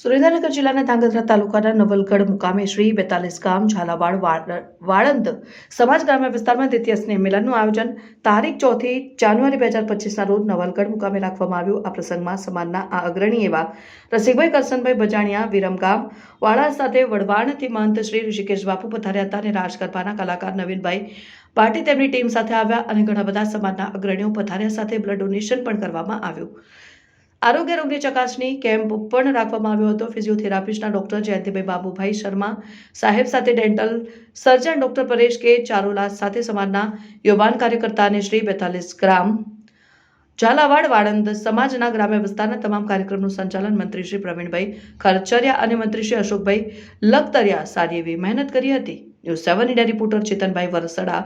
સુરેન્દ્રનગર જિલ્લાના ધાંગધ્રા તાલુકાના નવલગઢ મુકામે શ્રી બેતાલીસ ગામ ઝાલાવાડ વાળંદ સમાજ ગ્રામ્ય વિસ્તારમાં દ્વિતીય સ્નેહ આયોજન તારીખ ચોથી જાન્યુઆરી બે હજાર પચીસના રોજ નવલગઢ મુકામે રાખવામાં આવ્યું. આ પ્રસંગમાં સમાજના આ અગ્રણી એવા રસિકભાઈ કરસનભાઈ બજાણિયા વિરમગામ વાળા સાથે વડવાણથી મહંત શ્રી ઋષિકેશ બાપુ પધાર્યા હતા અને રાજગરબાના કલાકાર નવીનભાઈ પાટી તેમની ટીમ સાથે આવ્યા અને ઘણા બધા સમાજના અગ્રણીઓ પધાર્યા સાથે બ્લડ ડોનેશન પણ કરવામાં આવ્યું. આરોગ્ય રોગની ચકાસણી કેમ્પ પણ રાખવામાં આવ્યો હતો. ફિઝિયોથેરાપિસ્ટના ડોક્ટર જયંતિભાઈ બાબુભાઈ શર્મા સાહેબ સાથે ડેન્ટલ સર્જન ડોક્ટર પરેશ કે ચારોલા સાથે સમાજના યુવાન કાર્યકર્તા અને શ્રી બેતાલીસ ગ્રામ ઝાલાવાડ વાળંદ સમાજના ગ્રામ્ય વિસ્તારના તમામ કાર્યક્રમનું સંચાલન મંત્રી શ્રી પ્રવીણભાઈ ખરચરિયા અને મંત્રી શ્રી અશોકભાઈ લખતરિયા સારી એવી મહેનત કરી હતી. News seven India reporter Chetanbhai Varasada